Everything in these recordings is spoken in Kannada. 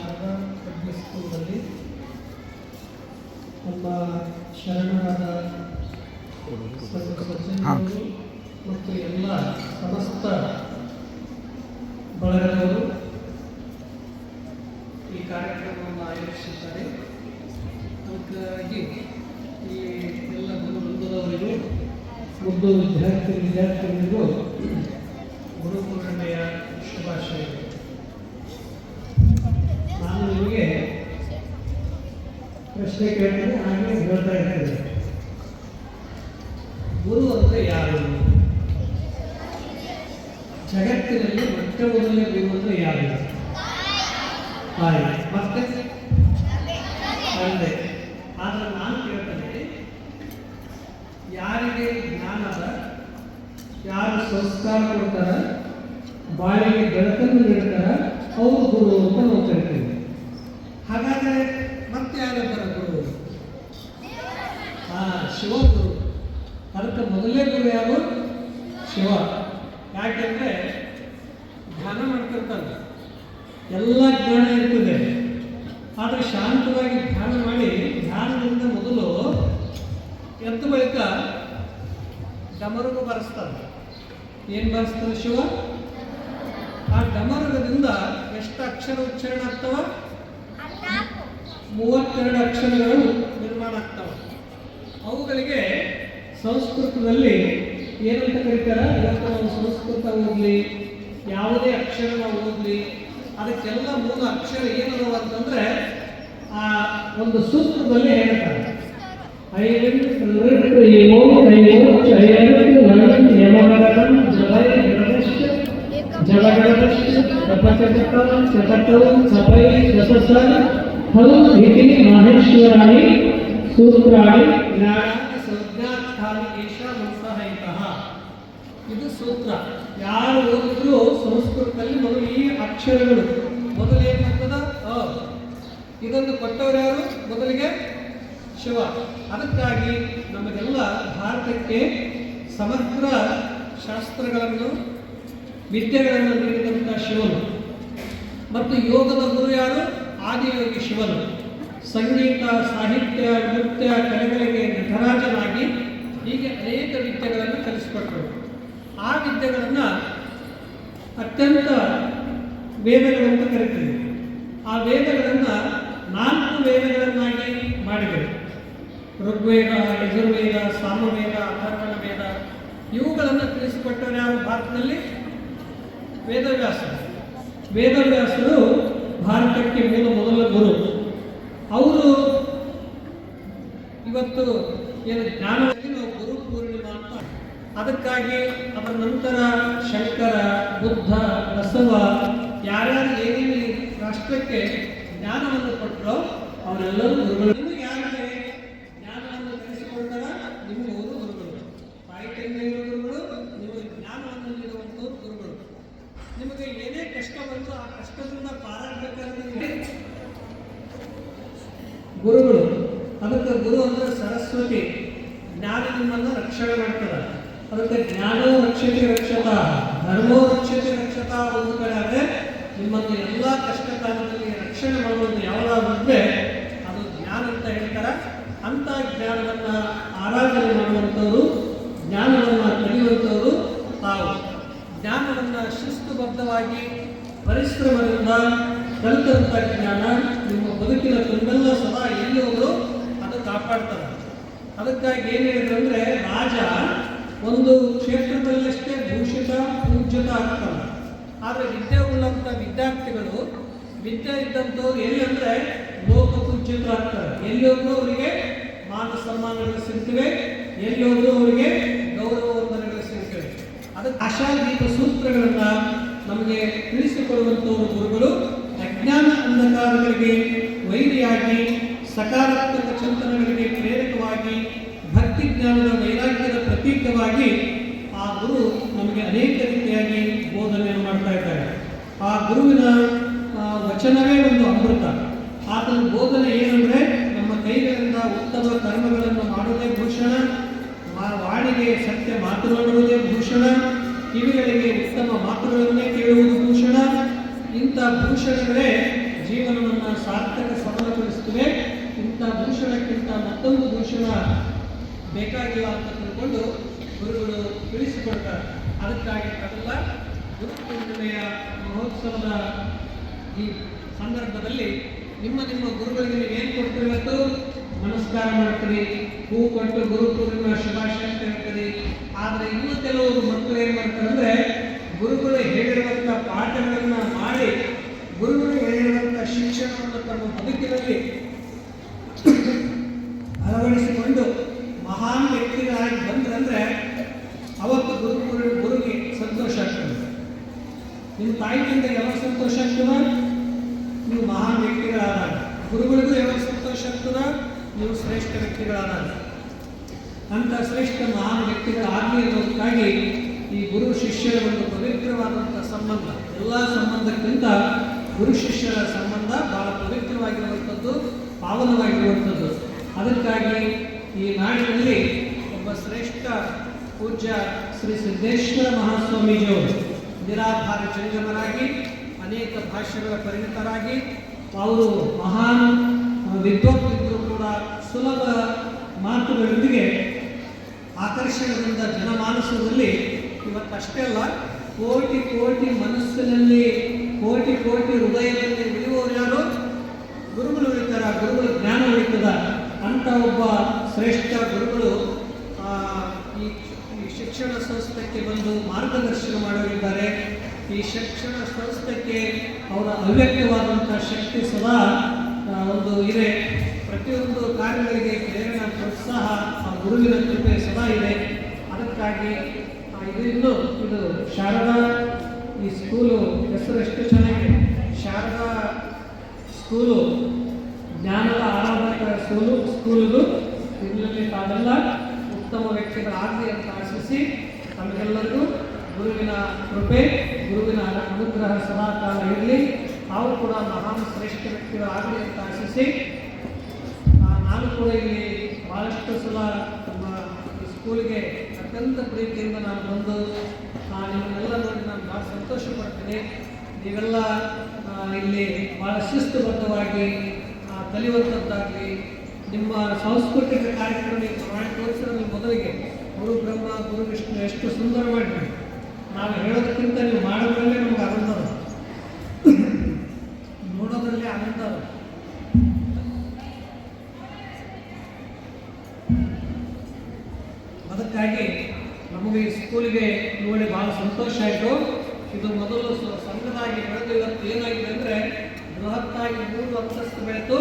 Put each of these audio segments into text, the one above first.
ಶಾರದಾ ಪಬ್ಲಿಕ್ ಸ್ಕೂಲಲ್ಲಿ ನಮ್ಮ ಶರಣರಾದ ಮತ್ತು ಎಲ್ಲ ಸಮಸ್ತ ಬಳಗದವರು ಈ ಕಾರ್ಯಕ್ರಮವನ್ನು ಆಯೋಜಿಸಿದ್ದಾರೆ. ಅದಕ್ಕಾಗಿ ಈ ಎಲ್ಲ ಗುರು ಒಂದು ವಿದ್ಯಾರ್ಥಿ ವಿದ್ಯಾರ್ಥಿಗಳಿಗೂ ಗುರು ಪೂರ್ಣಿಮೆಯ ಶುಭಾಶಯಗಳು ನಾನು ನಿಮಗೆ ಪ್ರಶ್ನೆ ಕೇಳಿದ್ರೆ ಹಾಗೆ ಹೇಳ್ತಾ ಇರ್ತೇನೆ ಗುರು ಅಂದರೆ ಯಾರು ಜಗತ್ತಿನಲ್ಲಿ ಮೊಟ್ಟ ಮೊದಲನೇ ಗುರು ಅಂದರೆ ಯಾರು ತಾಯಿ ಮತ್ತೆ ತಂದೆ ಆದರೆ ನಾನು ಕೇಳ್ತೇನೆ ಯಾರಿಗೆ ಜ್ಞಾನದ ಯಾರು ಸಂಸ್ಕಾರ ಕೊಡ್ತಾರ ಬಾಳಿಗೆ ಬೆಳಕನ್ನು ನೀಡ್ತಾರ ಅವರು ಗುರು ಅಂತ ನಾವು ಕರಿತೀವಿ ಹಾಗಾದರೆ ಮತ್ತೆ ಯಾರಿದ್ದಾರೆ ಗುರು ಹಾ ಶಿವ ಗುರು ಅದಕ್ಕೆ ಮೊದಲನೇ ಗುರು ಯಾರು ಶಿವ ಯಾಕೆಂದ್ರೆ ಧ್ಯಾನ ಎಲ್ಲ ಜ್ಞಾನ ಇರ್ತದೆ. ಆದರೆ ಶಾಂತವಾಗಿ ಧ್ಯಾನ ಮಾಡಿ, ಧ್ಯಾನದಿಂದ ಮೊದಲು ಎದ್ದ ಬಳಿಕ ಡಮರುಗು ಬರೆಸ್ತಾರೆ. ಏನು ಬರೆಸ್ತಾರೆ ಶಿವ? ಆ ಡಮರುಗದಿಂದ ಎಷ್ಟು ಅಕ್ಷರ ಉಚ್ಚಾರಣ ಆಗ್ತವ? ಮೂವತ್ತೆರಡು ಅಕ್ಷರಗಳು ನಿರ್ಮಾಣ ಆಗ್ತವ. ಅವುಗಳಿಗೆ ಸಂಸ್ಕೃತದಲ್ಲಿ ಏನಂತ ಕರೀತಾರೆ? ಇವತ್ತು ನಾವು ಸಂಸ್ಕೃತ ಓದಲಿ ಯಾವುದೇ ಅಕ್ಷರ ನಾವು ಓದಲಿ, ಅದಕ್ಕೆಲ್ಲ ಮೂಲ ಅಕ್ಷರ ಏನದವ ಅಂತಂದ್ರೆ, ಆ, ಒಂದು ಸೂತ್ರದಲ್ಲಿ ಹೇಳ್ತಾರೆ. ಐದು ಐವೋ ಐವತ್ತು ಇದು ಸೂತ್ರ. ಯಾರು ಓದಿದ್ರು ಸಂಸ್ಕೃತದಲ್ಲಿ ಮೊದಲು ಈ ಅಕ್ಷರಗಳು. ಮೊದಲು ಏನಂತದ ಅ. ಇದನ್ನು ಕೊಟ್ಟವರು ಯಾರು? ಮೊದಲಿಗೆ ಶಿವ. ಅದಕ್ಕಾಗಿ ನಮಗೆಲ್ಲ ಭಾರತಕ್ಕೆ ಸಮಗ್ರ ಶಾಸ್ತ್ರಗಳನ್ನು, ವಿದ್ಯೆಗಳನ್ನು ನೀಡಿದಂಥ ಶಿವನು. ಮತ್ತು ಯೋಗದ ಗುರು ಯಾರು? ಆದಿಯೋಗಿ ಶಿವನು. ಸಂಗೀತ, ಸಾಹಿತ್ಯ, ನೃತ್ಯ, ಕಲೆಗಳಿಗೆ ನಟರಾಜನಾಗಿ ಹೀಗೆ ಅನೇಕ ವಿದ್ಯೆಗಳನ್ನು ಕಲಿಸಿಕೊಟ್ಟರು. ಆ ವಿದ್ಯೆಗಳನ್ನು ಅತ್ಯಂತ ವೇದಗಳಂತ ಕರಿತೀವಿ. ಆ ವೇದಗಳನ್ನು ನಾಲ್ಕು ವೇದಗಳನ್ನಾಗಿ ಮಾಡಿದರು ಋಗ್ವೇದ, ಯಜುರ್ವೇದ, ಸಾಮವೇದ ಅಥರ್ವಣ ವೇದ ಇವುಗಳನ್ನು ತಿಳಿಸಿಕೊಟ್ಟವರು ಯಾರು? ಭಾರತದಲ್ಲಿ ವೇದವ್ಯಾಸರು. ವೇದವ್ಯಾಸರು ಭಾರತಕ್ಕೆ ಮೂಲ ಮೊದಲ ಗುರು. ಅವರು ಇವತ್ತು ಏನು ಜ್ಞಾನದಲ್ಲಿ ನಾವು ಗುರು ಪೂರ್ಣಿಮಾ ಅಂತ ಅದಕ್ಕಾಗಿ ಅದರ ನಂತರ ಶಂಕರ, ಬುದ್ಧ, ಬಸವ ಯಾರ್ಯಾರು ಏನೇನು ರಾಷ್ಟ್ರಕ್ಕೆ ಜ್ಞಾನವನ್ನು ಕೊಟ್ಟರೋ ಅವರೆಲ್ಲರೂ ಗುರುಗಳು. ಯಾರಿಗೆ ಜ್ಞಾನವನ್ನು ನಿಮಗೆ ಅವರು ಗುರುಗಳು. ತಾಯಿ ತಂದೆಯರು ಗುರುಗಳು ನಿಮಗೆ ಜ್ಞಾನವನ್ನು ನೀಡುವಂಥವ್ರು ಗುರುಗಳು. ನಿಮಗೆ ಏನೇ ಕಷ್ಟ ಬಂತು ಆ ಕಷ್ಟದಿಂದ ಪಾರಾಗಬೇಕಾದ್ರೆ ಗುರುಗಳು, ಅದಕ್ಕೆ ಗುರು ಅಂದರೆ ಸರಸ್ವತಿ. ಜ್ಞಾನ ನಿಮ್ಮನ್ನು ರಕ್ಷಣೆ ಮಾಡ್ತದೆ ಅದಕ್ಕೆ ಜ್ಞಾನೋ ರಕ್ಷತೆ ರಕ್ಷತ ಧರ್ಮೋ ರಕ್ಷತೆ ರಕ್ಷತ ಒಂದು ಕಡೆ ಆದರೆ ನಿಮ್ಮನ್ನು ಎಲ್ಲ ಕಷ್ಟ ಕಾಲದಲ್ಲಿ ರಕ್ಷಣೆ ಮಾಡುವುದು ಯಾವುದಾದ್ರೆ ಅದು ಜ್ಞಾನ ಅಂತ ಹೇಳ್ತಾರೆ. ಅಂಥ ಜ್ಞಾನವನ್ನು ಆರಾಧನೆ ಮಾಡುವಂಥವ್ರು, ಜ್ಞಾನವನ್ನು ಕಲಿಯುವಂಥವ್ರು ತಾವು. ಜ್ಞಾನವನ್ನು ಶಿಸ್ತುಬದ್ಧವಾಗಿ, ಪರಿಶ್ರಮದಿಂದ, ಕಲಿತಂಥ ಜ್ಞಾನ ನಿಮ್ಮ ಬದುಕಿನ ತುಂಬೆಲ್ಲ ಸದಾ ಎಲ್ಲಿ ಹೋದ್ರು ಅದು ಕಾಪಾಡ್ತಾರೆ ಅದಕ್ಕಾಗಿ ಏನು ಹೇಳಿದ್ರು ಅಂದರೆ, ರಾಜ ಒಂದು ಕ್ಷೇತ್ರದಲ್ಲಷ್ಟೇ ಭೂಷಿತ, ಪೂಜ್ಯತ ಆಗ್ತಾರೆ ಆದರೆ ವಿದ್ಯೆ ಉಳ್ಳಂಥ ವಿದ್ಯಾರ್ಥಿಗಳು, ವಿದ್ಯೆ ಇದ್ದಂಥವ್ರು ಎಲ್ಲಿ ಅಂದರೆ ಲೋಕ ಪೂಜ್ಯತರಾಗ್ತಾರೆ ಎಲ್ಲಿ ಅವರಿಗೆ ಮಾನ ಸನ್ಮಾನಗಳು ಸಿಗ್ತವೆ, ಎಲ್ಲಿ ಅವರಿಗೆ ಗೌರವ ವಂದನೆಗಳು ಸಿಗ್ತವೆ. ಅದಕ್ಕೆ ಆಶಾದೀಪ ಸೂತ್ರಗಳನ್ನು ನಮಗೆ ತಿಳಿಸಿಕೊಡುವಂಥವರು ಗುರುಗಳು ಅಜ್ಞಾನ ಅಂಧಕಾರಗಳಿಗೆ ವೈರಿಯಾಗಿ, ಸಕಾರಾತ್ಮಕ ಚಿಂತನೆಗಳಿಗೆ ಪ್ರೇರಕವಾಗಿ ಭಕ್ತಿ ಜ್ಞಾನದ ವೈರಾಗ್ಯದ ಪ್ರತೀಕವಾಗಿ ಆ ಗುರು ನಮಗೆ ಅನೇಕ ರೀತಿಯಾಗಿ ಬೋಧನೆಯನ್ನು ಮಾಡ್ತಾ ಇದ್ದಾರೆ. ಆ ಗುರುವಿನ ವಚನವೇ ಒಂದು ಅಮೃತ. ಆತನ ಬೋಧನೆ ಏನಂದ್ರೆ ನಮ್ಮ ಕೈಗಳಿಂದ ಉತ್ತಮ ಕರ್ಮಗಳನ್ನು ಮಾಡುವುದೇ ಭೂಷಣ ವಾಣಿಗೆ ಸತ್ಯ ಮಾತನಾಡುವುದೇ ಭೂಷಣ, ಕಿವಿಗಳಿಗೆ ಉತ್ತಮ ಮಾತುಗಳನ್ನೇ ಕೇಳುವುದು ಭೂಷಣ. ಇಂಥ ಭೂಷಣಗಳೇ ಜೀವನವನ್ನು ಸಾರ್ಥಕ ಸಫಲಗೊಳಿಸುತ್ತವೆ ಇಂಥ ದೂಷಣಕ್ಕಿಂತ ಮತ್ತೊಂದು ದೂಷಣ ಬೇಕಾಗಿಲ್ಲ ಅಂತ ತಿಳ್ಕೊಂಡು ಗುರುಗಳು ತಿಳಿಸಿಕೊಡ್ತಾರೆ. ಅದಕ್ಕಾಗಿ ಅದೆಲ್ಲ ಗುರು ಮಹೋತ್ಸವದ ಈ ಸಂದರ್ಭದಲ್ಲಿ ನಿಮ್ಮ ನಿಮ್ಮ ಗುರುಗಳಿಗೆ ನೀವು ಏನು ಕೊಡ್ತೀರಿ ಇವತ್ತು? ನಮಸ್ಕಾರ ಮಾಡ್ತೀರಿ, ಹೂ ಕೊಟ್ಟು ಗುರು ಪೂರ್ಣಿಮೆ ಶುಭಾಶಯ ಅಂತ ಹೇಳ್ತೀರಿ ಆದರೆ ಇನ್ನೂ ಕೆಲವರು ಮಕ್ಕಳು ಏನು ಮಾಡ್ತಾರೆ ಅಂದರೆ ಗುರುಗಳು ಹೇಳಿರುವಂಥ ಪಾಠಗಳನ್ನು ಮಾಡಿ ಗುರುಗಳು ಹೇಳಿರುವಂಥ ಶಿಕ್ಷಣವನ್ನು ತಮ್ಮ ಬದುಕಿನಲ್ಲಿ ಅಳವಡಿಸಿಕೊಂಡು ಮಹಾನ್ ವ್ಯಕ್ತಿಗಳಾಗಿ ಬಂದ್ರಂದ್ರೆ ಅವತ್ತು ಗುರು ಗುರು ಗುರುಗೆ ಸಂತೋಷ ಆಗ್ತದೆ ನಿಮ್ಮ ತಾಯಿ ತಂದೆ ಯಾವಾಗ ಸಂತೋಷ ಆಗ್ತದ ನೀವು ಮಹಾನ್ ವ್ಯಕ್ತಿಗಳಾದಾಗ ಗುರುಗಳಿಗೂ ಯಾವಾಗ ಸಂತೋಷ ಆಗ್ತದ ನೀವು ಶ್ರೇಷ್ಠ ಅಂಥ ಶ್ರೇಷ್ಠ ಮಹಾನ್ ವ್ಯಕ್ತಿಗಳ ಅನ್ನೋದಕ್ಕಾಗಿ ಈ ಗುರು ಶಿಷ್ಯರ ಒಂದು ಪವಿತ್ರವಾದಂಥ ಸಂಬಂಧ, ಎಲ್ಲ ಸಂಬಂಧಕ್ಕಿಂತ ಗುರು ಶಿಷ್ಯರ ಸಂಬಂಧ ಬಹಳ ಪವಿತ್ರವಾಗಿರುವಂಥದ್ದು, ಪಾವನವಾಗಿರುವಂಥದ್ದು. ಅದಕ್ಕಾಗಿ ಈ ನಾಡಿನಲ್ಲಿ ಒಬ್ಬ ಶ್ರೇಷ್ಠ ಪೂಜ್ಯ ಶ್ರೀ ಸಿದ್ದೇಶ್ವರ ಮಹಾಸ್ವಾಮೀಜಿಯವರು ನಿರಾಧಾರ ಜಂಗಮರಾಗಿ, ಅನೇಕ ಭಾಷೆಗಳ ಪರಿಣಿತರಾಗಿ, ಅವರು ಮಹಾನ್ ವಿದ್ವಾಂಸರು ಸುಲಭ ಮಾತುಗಳೊಂದಿಗೆ ಆಕರ್ಷಣೆಯಿಂದ ಜನಮಾನಸದಲ್ಲಿ ಇವತ್ತಷ್ಟೇ ಅಲ್ಲ ಕೋಟಿ ಕೋಟಿ ಮನಸ್ಸಿನಲ್ಲಿ, ಕೋಟಿ ಕೋಟಿ ಹೃದಯದಲ್ಲಿ ಉಳಿಯುವವರು ಯಾರು? ಗುರುಗಳು ಉಳಿತಾರ ಗುರುಗಳ ಜ್ಞಾನ ಉಳಿತದ. ಅಂತ ಒಬ್ಬ ಶ್ರೇಷ್ಠ ಗುರುಗಳು ಈ ಶಿಕ್ಷಣ ಸಂಸ್ಥೆಗೆ ಬಂದು ಮಾರ್ಗದರ್ಶನ ಮಾಡಲಿದ್ದಾರೆ ಈ ಶಿಕ್ಷಣ ಸಂಸ್ಥೆಗೆ ಅವರ ಅವ್ಯಕ್ತವಾದಂಥ ಶಕ್ತಿ ಸದಾ ಒಂದು ಇದೆ. ಪ್ರತಿಯೊಂದು ಕಾರ್ಯಗಳಿಗೆ ಪ್ರೇರಣೆ ಪ್ರೋತ್ಸಾಹ ಆ ಗುರುವಿನ ಕೃಪೆ ಸದಾ ಇದೆ. ಅದಕ್ಕಾಗಿ ಇದರಿಂದ ಇದು ಶಾರದಾ ಈ ಸ್ಕೂಲು ಹೆಸರು ಎಷ್ಟು ಚೆನ್ನಾಗಿದೆ. ಶಾರದಾ ಸ್ಕೂಲು ಜ್ಞಾನದ ಆರಾಧಕ ಸ್ಕೂಲು ಸ್ಕೂಲುದು ಇದರಲ್ಲಿ ತಾವೆಲ್ಲ ಉತ್ತಮ ವ್ಯಕ್ತಿಗಳಾಗಲಿ ಅಂತ ಆಶಿಸಿ ತಮಗೆಲ್ಲರಿಗೂ ಗುರುವಿನ ಕೃಪೆ, ಗುರುವಿನ ಅನುಗ್ರಹ ಸದಾಕಾಲ ಇರಲಿ. ತಾವು ಕೂಡ ಮಹಾನ್ ಶ್ರೇಷ್ಠ ವ್ಯಕ್ತಿಗಳಾಗಲಿ ಅಂತ ಆಶಿಸಿ ಕೂಡ ಇಲ್ಲಿ ಬಹಳಷ್ಟು ಸಲ ನಮ್ಮ ಸ್ಕೂಲ್ಗೆ ಅತ್ಯಂತ ಪ್ರೀತಿಯಿಂದ ನಾನು ಬಂದು ನಿಮ್ಮನ್ನೆಲ್ಲ ನೋಡಿ ನಾನು ಭಾಳ ಸಂತೋಷ ಪಡ್ತೀನಿ ನೀವೆಲ್ಲ ಇಲ್ಲಿ ಭಾಳ ಶಿಸ್ತುಬದ್ಧವಾಗಿ ಕಲಿಯುವಂಥದ್ದಾಗಲಿ ನಿಮ್ಮ ಸಾಂಸ್ಕೃತಿಕ ಕಾರ್ಯಕ್ರಮ ಪ್ರಮಾಣ ತೋರಿಸಿರೋದು ಮೊದಲಿಗೆ ಗುರು ಬ್ರಹ್ಮ, ಗುರು ವಿಷ್ಣು ಎಷ್ಟು ಸುಂದರ ಮಾಡಿರಿ ನಾವು ಹೇಳೋದಕ್ಕಿಂತ ನೀವು ಮಾಡೋದ್ರಲ್ಲೇ ನಮ್ಗೆ ಆನಂದ. ಸಂತೋಷ ಆಯಿತು. ಇದು ಮೊದಲು ಸಣ್ಣದಾಗಿ ಬೆಳೆದು ಇವತ್ತು ಏನಾಗಿದೆ ಅಂದರೆ ಬೃಹತ್ತಾಗಿ ಮೂರು ಅಂತಸ್ತು ಬೆಳೆತು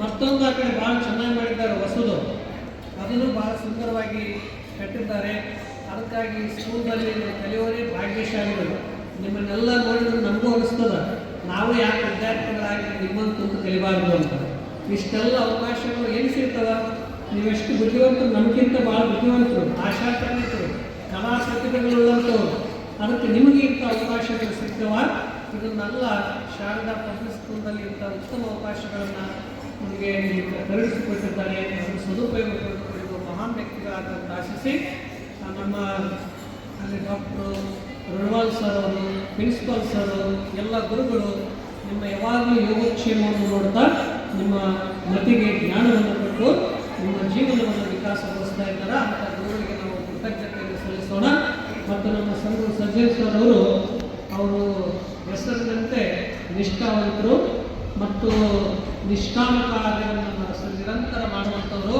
ಮತ್ತೊಂದು ಆ ಕಡೆ ಭಾಳ ಚೆನ್ನಾಗಿ ಮಾಡಿದ್ದಾರೆ ಹೊಸದು ಅದನ್ನು ಭಾಳ ಸುಂದರವಾಗಿ ಕಟ್ಟಿದ್ದಾರೆ. ಅದಕ್ಕಾಗಿ ಸ್ಕೂಲ್ನಲ್ಲಿ ಕಲಿಯೋರೇ ಭಾಗ್ಯಶಾಲಿಗಳು. ನಿಮ್ಮನ್ನೆಲ್ಲ ನೋಡಿದ್ರೆ ನಮಗೂ ಅನಿಸ್ತದ. ನಾವು ಯಾಕೆ ವಿದ್ಯಾರ್ಥಿಗಳಾಗಿ ನಿಮ್ಮನ್ನು ಕುಂತು ಕಲಿಬಾರ್ದು ಅಂತ. ಇಷ್ಟೆಲ್ಲ ಅವಕಾಶಗಳು ಏನು ಸಿಗ್ತದ ನೀವೆಷ್ಟು ಬುದ್ಧಿವಂತರು ನಮಗಿಂತ ಭಾಳ ಬುದ್ಧಿವಂತರು ಆಶಾ ಕಲಾ ಪ್ರತಿಭೆಗಳುಳ್ಳಂಥವ್ರು ಅದಕ್ಕೆ ನಿಮಗೆ ಇಂಥ ಅವಕಾಶಗಳು ಸಿಗ್ತವ? ಇದನ್ನೆಲ್ಲ ಶಾರದಾ ಪಬ್ಲಿಕ್ ಸ್ಕೂಲ್ನಲ್ಲಿ ಇಂಥ ಉತ್ತಮ ಅವಕಾಶಗಳನ್ನು ನಿಮಗೆ ಕರುಣಿಸಿಕೊಟ್ಟಿದ್ದಾರೆ ಅದನ್ನು ಸದುಪಯೋಗ ಪಡೆದುಕೊಂಡಿರುವ ಮಹಾನ್ ವ್ಯಕ್ತಿಗಳಾದಂತ ಆಶಿಸಿ ನಮ್ಮ ಅಲ್ಲಿ ಡಾಕ್ಟ್ರು ರುಣವಾಲ್ ಸರ್ ಅವರು, ಪ್ರಿನ್ಸಿಪಾಲ್ ಸರ್ ಎಲ್ಲ ಗುರುಗಳು ನಿಮ್ಮ ಯಾವಾಗಲೂ ಯೋಗಕ್ಷೇಮವನ್ನು ನೋಡ್ತಾ ನಿಮ್ಮ ಮತಿಗೆ ಜ್ಞಾನವನ್ನು ಕೊಟ್ಟು ನಿಮ್ಮ ಜೀವನವನ್ನು ವಿಕಾಸಗೊಳಿಸ್ತಾ ಇದ್ದಾರೆ ಅಂತ ಗುರುಗಳಿಗೆ ನಾವು ಸಲ್ಲಿಸೋಣ ಮತ್ತು ನಮ್ಮ ಸಂಘ ಸಜ್ಜನ್ ಸರ್ ಅವರು ಅವರು ಹೆಸರಿನಂತೆ ನಿಷ್ಠಾವಂತರು ಮತ್ತು ನಿಷ್ಠಾನ ಕಾರ್ಯಗಳನ್ನು ನಿರಂತರ ಮಾಡುವಂಥವರು.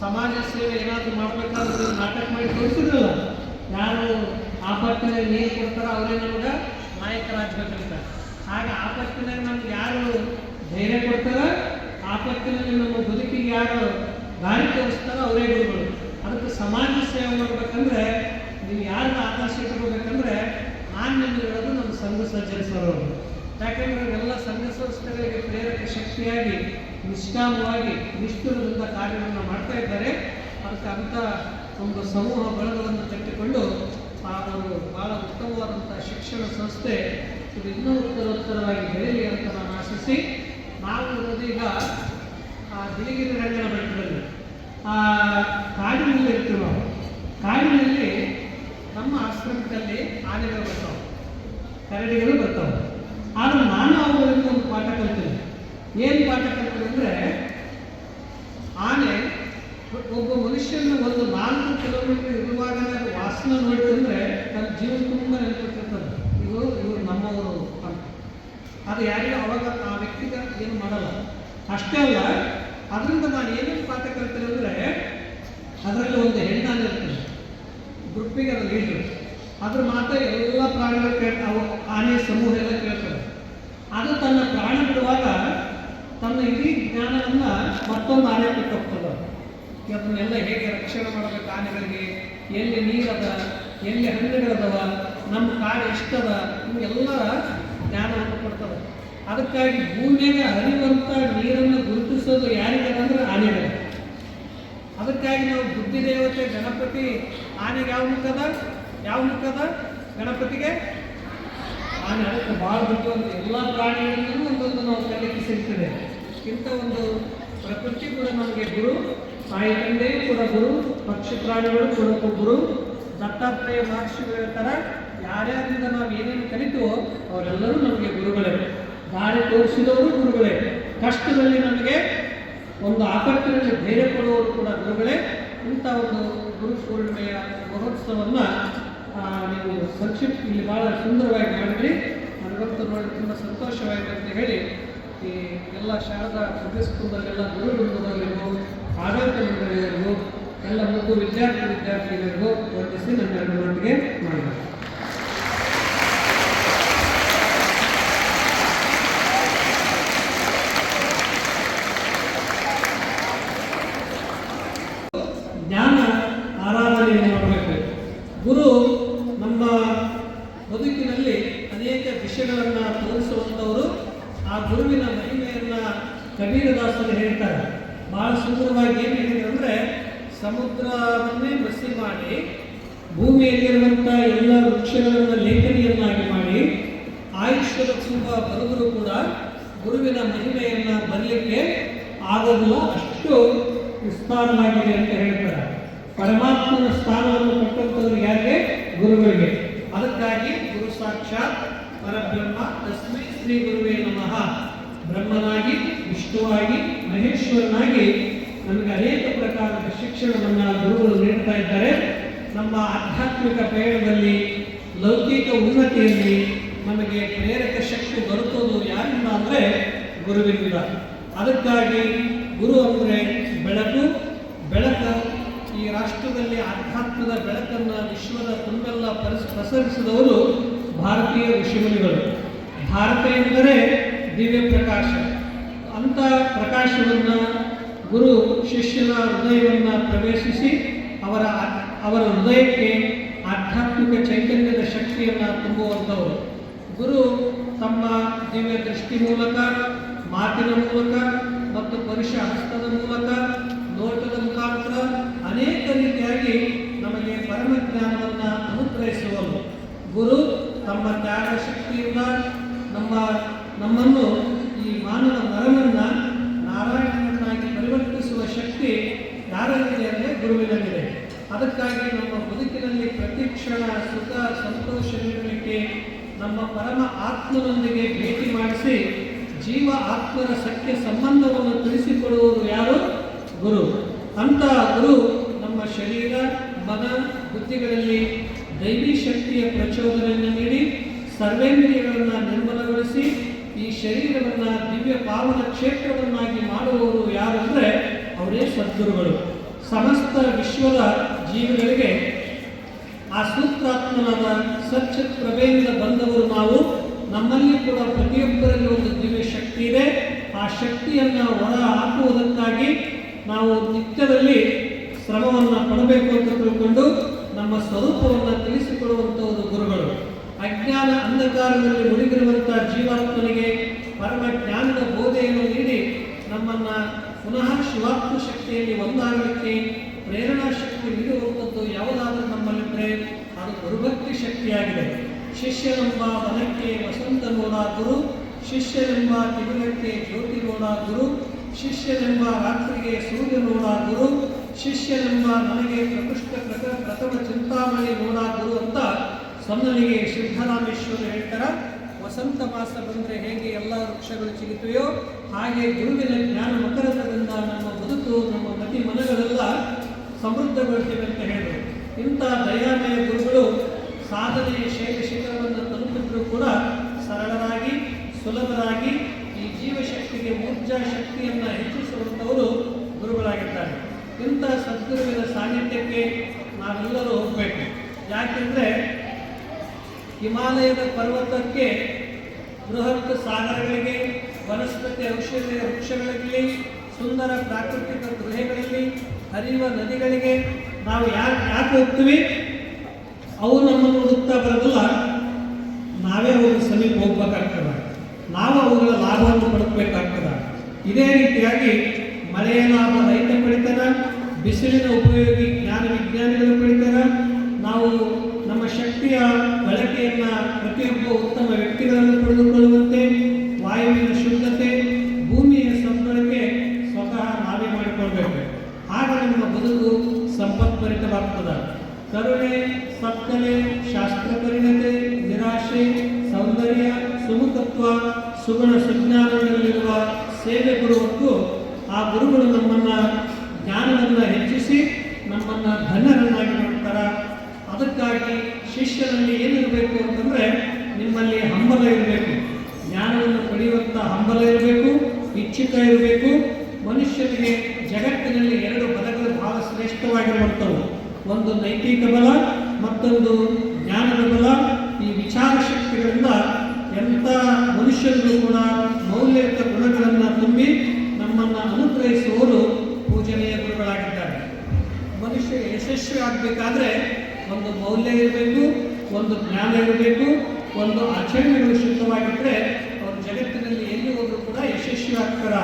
ಸಮಾಜ ಸೇವೆ ಏನಾದರೂ ಮಾಡಬೇಕಾದ್ರೆ ನಾಟಕ ಮಾಡಿ ತೋರಿಸಿದ್ರಲ್ಲ, ಯಾರು ಆಪತ್ತಿನಲ್ಲಿ ನೀರು ಕೊಡ್ತಾರೋ ಅವರೇ ನಮ್ಗೆ ನಾಯಕರಾಗಬೇಕಂತ. ಆಗ ಆಪತ್ತಿನಲ್ಲಿ ನಮ್ಗೆ ಯಾರು ಧೈರ್ಯ ಕೊಡ್ತಾರ ಆಪತ್ತಿನಲ್ಲಿ ನಮ್ಮ ಬದುಕಿಗೆ ಯಾರು ದಾರಿ ತೋರಿಸ್ತಾರೋ ಅವರೇ ಗುರುಗಳು. ಅದಕ್ಕೆ ಸಮಾಜ ಸೇವೆ ಮಾಡ್ಬೇಕಂದ್ರೆ ನೀವು ಯಾರನ್ನ ಆದರ್ಶ ಇಟ್ಕೋಬೇಕಂದ್ರೆ ನಿಮ್ಗೆ ಹೇಳೋದು ನಮ್ಮ ಸಂಘ ಸಂಚರಿಸೋರು ಯಾಕೆಂದ್ರೆ ಎಲ್ಲ ಸಂಘ ಸಂಸ್ಥೆಗಳಿಗೆ ಪ್ರೇರಕ ಶಕ್ತಿಯಾಗಿ ನಿಷ್ಕಾಮವಾಗಿ ನಿಷ್ಠುರದಿಂದ ಕಾರ್ಯವನ್ನು ಮಾಡ್ತಾ ಇದ್ದಾರೆ. ಅದಕ್ಕೆ ಅಂಥ ಒಂದು ಸಮೂಹ ಬಳಗವನ್ನು ಕಟ್ಟಿಕೊಂಡು ಅವರು ಬಹಳ ಉತ್ತಮವಾದಂಥ ಶಿಕ್ಷಣ ಸಂಸ್ಥೆ ಇದು ಇನ್ನೂ ಉತ್ತರೋತ್ತರವಾಗಿ ಬೆಳೀಲಿ ಅಂತ ನಾನು ಆಶಿಸಿ, ನಾವು ಈಗ ಆ ಬಿಳಿಗಿರಿ ರಂಗನ ಬೆಟ್ಟದಲ್ಲಿ ಆ ಕಾಡಿನಲ್ಲಿ ಇರ್ತೀವಿ ನಾವು. ಕಾಡಿನಲ್ಲಿ ನಮ್ಮ ಆಶ್ರಮದಲ್ಲಿ ಆನೆಗಳು ಬರ್ತಾವೆ. ಕರಡಿಗಳು ಬರ್ತಾವೆ. ಆದ್ರೆ ನಾನು ಅವುಗಳಿಂದ ಒಂದು ಪಾಠ ಕಲ್ತೀನಿ. ಏನು ಪಾಠ ಕಲ್ತೀನಿ ಅಂದರೆ, ಆನೆ ಒಬ್ಬ ಮನುಷ್ಯನ ಒಂದು ನಾಲ್ಕು ಕಿಲೋಮೀಟರ್ ಇರುವಾಗ ವಾಸನ ನೋಡಿದ್ರೆ ತನ್ನ ಜೀವನ ತುಂಬ ನೆನಪಿಟ್ಟಿರ್ತಾರೆ ಇದು ಇವರು ನಮ್ಮವರು ಅಂತ. ಅದು ಯಾರಿಗೂ ಅವಾಗ ಆ ವ್ಯಕ್ತಿಗೆ ಏನು ಮಾಡಲ್ಲ. ಅಷ್ಟೇ ಅಲ್ಲ, ಅದರಿಂದ ನಾನು ಏನೇನು ಪಾಠ ಕಲ್ತೀನಿ ಅಂದರೆ, ಅದರಲ್ಲಿ ಒಂದು ಹೆಣ್ಣು ಗ್ರೂಪಿಗೆ ಅದು ಲೀಡರ್ ಅದ್ರ ಮಾತ್ರ ಎಲ್ಲ ಪ್ರಾಣಿಗಳು ಕೇಳ ಆನೆ ಸಮೂಹ ಎಲ್ಲ ಕೇಳ್ತಾರೆ ಅದು ತನ್ನ ಪ್ರಾಣ ಬಿಡುವಾಗ ತನ್ನ ಇಡೀ ಜ್ಞಾನವನ್ನ ಮತ್ತೊಂದು ಆನೆ ಬಿಟ್ಟು ಹೋಗ್ತದೆ ಅದನ್ನೆಲ್ಲ ಹೇಗೆ ರಕ್ಷಣೆ ಮಾಡಬೇಕು ಆನೆಗಳಿಗೆ? ಎಲ್ಲಿ ನೀರದ ಎಲ್ಲಿ ಹಣ್ಣುಗಳದವ? ನಮ್ಮ ಕಾಡು ಎಷ್ಟದ? ಹಿಂಗೆಲ್ಲ ಜ್ಞಾನವನ್ನು ಕೊಡ್ತದೆ. ಅದಕ್ಕಾಗಿ ಭೂಮಿಯಾಗ ಹರಿಯುವಂಥ ನೀರನ್ನು ಗುರುತಿಸೋದು ಯಾರಿಗಾರ ಅಂದ್ರೆ ಆನೆಗಳು. ಅದಕ್ಕಾಗಿ ನಾವು ಬುದ್ಧಿ ದೇವತೆ ಗಣಪತಿ ಆನೆಗೆ ಯಾವ ಮುಖದ ಯಾವ ಮುಖದ ಗಣಪತಿಗೆ? ಆನೆ ಅದಕ್ಕೆ ಭಾಳ ಒಂದು ಎಲ್ಲ ಪ್ರಾಣಿಗಳಿಂದಲೂ ಒಂದೊಂದು ನಾವು ಕಲಿಕೆ ಸಿಗ್ತದೆ ಇಂಥ ಒಂದು ಪ್ರಕೃತಿ ಕೂಡ ನಮಗೆ ಗುರು, ತಾಯಿ ತಂದೆಯೂ ಕೂಡ ಗುರು, ಪಕ್ಷಿ ಪ್ರಾಣಿಗಳು ಕೂಡ ಗುರು ದತ್ತಾತ್ರೇಯ ಮಹರ್ಷಿಗಳು ಥರ ಯಾರ್ಯಾರಿಂದ ನಾವು ಏನೇನು ಕಲಿತೀವೋ ಅವರೆಲ್ಲರೂ ನಮಗೆ ಗುರುಗಳೇ. ದಾರಿ ತೋರಿಸಿದವರು ಗುರುಗಳೇ. ಕಷ್ಟದಲ್ಲಿ ನಮಗೆ ಒಂದು ಆಪತ್ತಿನಲ್ಲಿ ಧೈರ್ಯ ಕೊಡುವವರು ಕೂಡ ಗುರುಗಳೇ. ಇಂಥ ಒಂದು ಗುರು ಪೂರ್ಣಿಮೆಯ ಮಹೋತ್ಸವವನ್ನು ನೀವು ಸಂಕ್ಷಿಪ್ತ ಇಲ್ಲಿ ಭಾಳ ಸುಂದರವಾಗಿ ಮಾಡಿದ್ರಿ. ನನಗಂತೂ ನೋಡಿ ತುಂಬ ಸಂತೋಷವಾಗಿದೆ ಅಂತ ಹೇಳಿ ಈ ಎಲ್ಲ ಶಾರದಾ ಸ್ಕೂಲಲ್ಲೆಲ್ಲ ಗುರು ವೃಂದದವರಿಗೂ ಆಡಳಿತ ಮಂಡಳಿಯವರಿಗೂ ಎಲ್ಲ ಮಗು ವಿದ್ಯಾರ್ಥಿ ವಿದ್ಯಾರ್ಥಿಗಳಿಗೂ ವಂದಿಸಿ ನನ್ನ ಎರಡು ಮಾತಿಗೆ ಮಾಡಿದೆ ಜ್ಞಾನ ಆರಾಧನೆಯನ್ನು ಮಾಡಬೇಕು ಗುರು ನಮ್ಮ ಬದುಕಿನಲ್ಲಿ ಅನೇಕ ತೋರಿಸುವಂತವರು ಆ ಗುರುವಿನ ಮಹಿಮೆಯನ್ನು ಕಬೀರದಾಸರು ಹೇಳ್ತಾರೆ. ಬಹಳ ಸುಂದರವಾಗಿ ಏನು ಹೇಳಿದ್ರು ಅಂದರೆ, ಸಮುದ್ರವನ್ನೇ ಬಸಿ ಮಾಡಿ, ಭೂಮಿಯಲ್ಲಿರುವಂಥ ಎಲ್ಲ ವೃಕ್ಷಗಳನ್ನು ಲೇಖನಿಯನ್ನಾಗಿ ಮಾಡಿ, ಆಯುಷ್ಯದ ತುಂಬ ಬರೆದರೂ ಕೂಡ ಗುರುವಿನ ಮಹಿಮೆಯನ್ನು ಬರಲಿಕ್ಕೆ ಆಗೋದಿಲ್ಲ, ಅಷ್ಟು ವಿಸ್ತಾರವಾಗಿದೆ ಅಂತ ಹೇಳ್ತಾರೆ. ಪರಮಾತ್ಮನ ಸ್ಥಾನವನ್ನು ಕೊಟ್ಟಂಥವ್ರು ಯಾರಿಗೆ? ಗುರುಗಳಿಗೆ. ಅದಕ್ಕಾಗಿ ಗುರು ಸಾಕ್ಷಾತ್ ಪರಬ್ರಹ್ಮ ತಸ್ಮೈ ಶ್ರೀ ಗುರುವೇ ನಮಃ. ಬ್ರಹ್ಮನಾಗಿ, ವಿಷ್ಣುವಾಗಿ, ಮಹೇಶ್ವರನಾಗಿ ನಮಗೆ ಅನೇಕ ಪ್ರಕಾರದ ಶಿಕ್ಷಣವನ್ನು ಗುರುಗಳು ನೀಡ್ತಾ ಇದ್ದಾರೆ. ನಮ್ಮ ಆಧ್ಯಾತ್ಮಿಕ ಪಯಣದಲ್ಲಿ ಲೌಕಿಕ ಉನ್ನತಿಯಲ್ಲಿ ನಮಗೆ ಪ್ರೇರಕ ಶಕ್ತಿ ಬರುತ್ತೋದು ಯಾರಿಂದ ಅಂದರೆ ಗುರುವಿನಿಂದ. ಅದಕ್ಕಾಗಿ ಗುರು ಅಂದರೆ ಬೆಳಕು. ಬೆಳಕ ಈ ರಾಷ್ಟ್ರದಲ್ಲಿ ಆಧ್ಯಾತ್ಮದ ಬೆಳಕನ್ನು ವಿಶ್ವದ ತುಂಬೆಲ್ಲ ಪರಸ್ ಪ್ರಸರಿಸಿದವರು ಭಾರತೀಯ ಋಷಿಮುನಿಗಳು. ಭಾರತ ಎಂದರೆ ದಿವ್ಯ ಪ್ರಕಾಶ. ಅಂಥ ಪ್ರಕಾಶವನ್ನು ಗುರು ಶಿಷ್ಯನ ಹೃದಯವನ್ನು ಪ್ರವೇಶಿಸಿ ಅವರ ಅವರ ಹೃದಯಕ್ಕೆ ಆಧ್ಯಾತ್ಮಿಕ ಚೈತನ್ಯದ ಶಕ್ತಿಯನ್ನು ತುಂಬುವಂಥವರು. ಗುರು ತಮ್ಮ ದಿವ್ಯ ದೃಷ್ಟಿ ಮೂಲಕ, ಮಾತಿನ ಮೂಲಕ ಮತ್ತು ಪರುಷ ಹಸ್ತದ ಮೂಲಕ, ನೋಟದ ಮುಖಾಂತರ ಅನೇಕ ರೀತಿಯಾಗಿ ನಮಗೆ ಪರಮ ಜ್ಞಾನವನ್ನು ಗುರು ತಮ್ಮ ತ್ಯಾಗ ಶಕ್ತಿಯಿಂದ ನಮ್ಮ ನಮ್ಮನ್ನು ಈ ಮಾನವ ನರನನ್ನು ನಾರಾಯಣನನ್ನಾಗಿ ಪರಿವರ್ತಿಸುವ ಶಕ್ತಿ ಯಾರಲ್ಲಿದೆ ಅಂದರೆ ಗುರುವಿನಲ್ಲಿದೆ. ಅದಕ್ಕಾಗಿ ನಮ್ಮ ಬದುಕಿನಲ್ಲಿ ಪ್ರತಿ ಕ್ಷಣ ಸುಖ, ಸಂತೋಷ ನೀಡಲಿಕ್ಕೆ ನಮ್ಮ ಪರಮ ಆತ್ಮನೊಂದಿಗೆ ಭೇಟಿ ಮಾಡಿಸಿ ಜೀವ ಆತ್ಮರ ಸತ್ಯ ಸಂಬಂಧವನ್ನು ತಿಳಿಸಿಕೊಡುವುದು ಯಾರು? ಗುರು. ಅಂತಹ ಗುರು ನಮ್ಮ ಶರೀರ, ಮನ, ಬುದ್ಧಿಗಳಲ್ಲಿ ದೈವಿ ಶಕ್ತಿಯ ಪ್ರಚೋದನೆಯನ್ನು ನೀಡಿ ಸರ್ವೇಂದ್ರಿಯಗಳನ್ನು ನಿರ್ಮಲಗೊಳಿಸಿ ಈ ಶರೀರವನ್ನು ದಿವ್ಯ ಪಾವನ ಕ್ಷೇತ್ರವನ್ನಾಗಿ ಮಾಡುವವರು ಯಾರು ಅಂದರೆ ಅವರೇ ಸದ್ಗುರುಗಳು. ಸಮಸ್ತ ವಿಶ್ವದ ಜೀವಿಗಳಿಗೆ ಆ ಸೂತ್ರಾತ್ಮನಾದ ಸಚ್ಚಿತ್ ಪ್ರಭೆಯಿಂದ ಬಂದವರು ನಾವು. ನಮ್ಮಲ್ಲಿ ಕೂಡ ಪ್ರತಿಯೊಬ್ಬರಲ್ಲಿ ಒಂದು ದಿವ್ಯ ಶಕ್ತಿ ಇದೆ. ಆ ಶಕ್ತಿಯನ್ನು ಹೊರ ಹಾಕುವುದಕ್ಕಾಗಿ ನಾವು ನಿತ್ಯದಲ್ಲಿ ಶ್ರಮವನ್ನು ಪಡಬೇಕು ಅಂತ ತಿಳ್ಕೊಂಡು ನಮ್ಮ ಸ್ವರೂಪವನ್ನು ತಿಳಿಸಿಕೊಡುವಂಥವರು ಗುರುಗಳು. ಅಜ್ಞಾನ ಅಂಧಕಾರದಲ್ಲಿ ಮುಳುಗಿರುವಂತಹ ಜೀವಾತ್ಮನಿಗೆ ಪರಮ ಜ್ಞಾನದ ಬೋಧೆಯನ್ನು ನೀಡಿ ನಮ್ಮನ್ನು ಪುನಃ ಶಿವಾತ್ಮ ಶಕ್ತಿಯಲ್ಲಿ ಒಂದಾಗಲಿಕ್ಕೆ ಪ್ರೇರಣಾ ಶಕ್ತಿ ನೀಡುವಂಥದ್ದು ಯಾವುದಾದ್ರೂ ನಮ್ಮಲ್ಲಿದ್ದರೆ ಅದು ಗುರುಭಕ್ತಿ ಶಕ್ತಿಯಾಗಿದೆ. ಶಿಷ್ಯನೆಂಬ ಮನಕ್ಕೆ ವಸಂತ ನೋಡ ಗುರು ಶಿಷ್ಯನೆಂಬ ತಿಮಿರಕ್ಕೆ ಜ್ಯೋತಿ ನೋಡ ಗುರು ಶಿಷ್ಯನೆಂಬ ರಾತ್ರಿಗೆ ಸೂರ್ಯ ನೋಡ ಶಿಷ್ಯನೆಂಬ ನನಗೆ ಪ್ರಕೃಷ್ಟ ಪ್ರಕ ಪ್ರಥಮ ಚಿಂತಾಮಣಿ ಗುರು ಅಂತ ಸ್ವಂದನಿಗೆ ಸಿದ್ಧರಾಮೇಶ್ವರು ಹೇಳ್ತಾರ, ವಸಂತ ಮಾಸ ಬಂದರೆ ಹೇಗೆ ಎಲ್ಲ ವೃಕ್ಷಗಳು ಸಿಗುತ್ತವೆಯೋ ಹಾಗೆ ಗುರುವಿನ ಜ್ಞಾನ ಮಕರಂದದಿಂದ ನಮ್ಮ ಬದುಕು, ನಮ್ಮ ಪ್ರತಿ ಮನಗಳೆಲ್ಲ ಸಮೃದ್ಧಗೊಳ್ತೇವೆ ಅಂತ ಹೇಳಿದರು ಇಂಥ ದಯಾಮಯ ಗುರುಗಳು ಸಾಧನೆಯ ಶೈಲ ಶಿಖರವನ್ನು ತಲುಪಿದ್ರು ಕೂಡ ಸರಳರಾಗಿ, ಸುಲಭರಾಗಿ ಈ ಜೀವಶಕ್ತಿಗೆ ಊರ್ಜಾ ಶಕ್ತಿಯನ್ನು ಹೆಚ್ಚಿಸುವಂಥವರು ಗುರುಗಳಾಗಿದ್ದಾರೆ. ಇಂಥ ಸದ್ಗುರುವಿನ ಸಾನ್ನಿಧ್ಯಕ್ಕೆ ನಾವೆಲ್ಲರೂ ಹೋಗಬೇಕು. ಯಾಕೆಂದರೆ ಹಿಮಾಲಯದ ಪರ್ವತಕ್ಕೆ ಬೃಹತ್ ಸಾಗರಗಳಿಗೆ, ವನಸ್ಪತಿ ಔಷಧೀಯ ವೃಕ್ಷಗಳಿರಲಿ ಸುಂದರ ಪ್ರಾಕೃತಿಕ ಗೃಹಗಳಲ್ಲಿ ಹರಿಯುವ ನದಿಗಳಿಗೆ ನಾವು ಯಾಕೆ ಯಾಕೆ ಹೋಗ್ತೀವಿ? ಅವು ನಮ್ಮನ್ನು ಹುಡುಕ್ತಾ ಬರೋದಿಲ್ಲ, ನಾವೇ ಹೋಗಿ ಸಮೀಪ ಹೋಗ್ಬೇಕಾಗ್ತದೆ. ನಾವು ಅವುಗಳ ಲಾಭವನ್ನು ಪಡೆದಬೇಕಾಗ್ತದೆ ಇದೇ ರೀತಿಯಾಗಿ ಮಳೆಯ ಲಾಭ ರೈತ ಪಡಿತಾರ, ಬಿಸಿಲಿನ ಉಪಯೋಗಿ ಜ್ಞಾನ ವಿಜ್ಞಾನಿಗಳು ಪಡಿತಾರ. ನಾವು ನಮ್ಮ ಶಕ್ತಿಯ ಬಳಕೆಯನ್ನು ಪ್ರತಿಯೊಬ್ಬ ಉತ್ತಮ ವ್ಯಕ್ತಿಗಳನ್ನು ಪಡೆದುಕೊಳ್ಳುವಂತೆ, ವಾಯುವಿನ ಶುದ್ಧತೆ, ಭೂಮಿಯ ಸಂಪರ್ಕೆ ಸ್ವತಃ ನಾವೇ ಮಾಡಿಕೊಳ್ಬೇಕು. ಆಗ ನಮ್ಮ ಬದುಕು ಸಂಪತ್ಪರಿತವಾಗ್ತದೆ ಕರುಣೆ ಸಕ್ಕಲೆ ಶಾಸ್ತ್ರ ಪರಿಣತೆ, ನಿರಾಶೆ, ಸೌಂದರ್ಯ, ಸುಮುಖತ್ವ, ಸುಗುಣ ಸುಜ್ಞಾನಗಳಲ್ಲಿರುವ ಸೇವೆ ಗುರುವಕ್ಕೂ ಆ ಗುರುಗಳು ನಮ್ಮನ್ನ ಜ್ಞಾನವನ್ನು ಹೆಚ್ಚಿಸಿ ನಮ್ಮನ್ನ ಧನ್ಯರನ್ನಾಗಿ ಮಾಡ್ತಾರೆ ಅದಕ್ಕಾಗಿ ಶಿಷ್ಯನಲ್ಲಿ ಏನಿರಬೇಕು ಅಂತಂದ್ರೆ ನಿಮ್ಮಲ್ಲಿ ಹಂಬಲ ಇರಬೇಕು. ಜ್ಞಾನವನ್ನು ಪಡೆಯುವಂಥ ಹಂಬಲ ಇರಬೇಕು, ಇಚ್ಛಿತ ಇರಬೇಕು. ಮನುಷ್ಯನಿಗೆ ಜಗತ್ತಿನಲ್ಲಿ ಎರಡು ಪದಗಳು ಬಹಳ ಶ್ರೇಷ್ಠವಾಗಿರುವಂಥವು. ಒಂದು ನೈತಿಕ ಬಲ, ಮತ್ತೊಂದು ಜ್ಞಾನದ ಬಲ ಈ ವಿಚಾರ ಶಕ್ತಿಗಳಿಂದ ಎಂಥ ಮನುಷ್ಯರಿಗೂ ಕೂಡ ಮೌಲ್ಯಯುತ ಗುಣಗಳನ್ನು ತುಂಬಿ ನಮ್ಮನ್ನು ಅನುಗ್ರಹಿಸುವವರು ಪೂಜನೀಯ ಗುರುಗಳಾಗಿದ್ದಾರೆ ಮನುಷ್ಯ ಆಗಬೇಕಾದ್ರೆ ಒಂದು ಮೌಲ್ಯ ಇರಬೇಕು, ಒಂದು ಜ್ಞಾನ ಇರಬೇಕು, ಒಂದು ಆಚರಣೆಗಳು ಶುದ್ಧವಾಗಿದ್ದರೆ ಅವರು ಜಗತ್ತಿನಲ್ಲಿ ಎಲ್ಲಿ ಹೋದರೂ ಕೂಡ ಯಶಸ್ವಿ ಆಗ್ತಾರ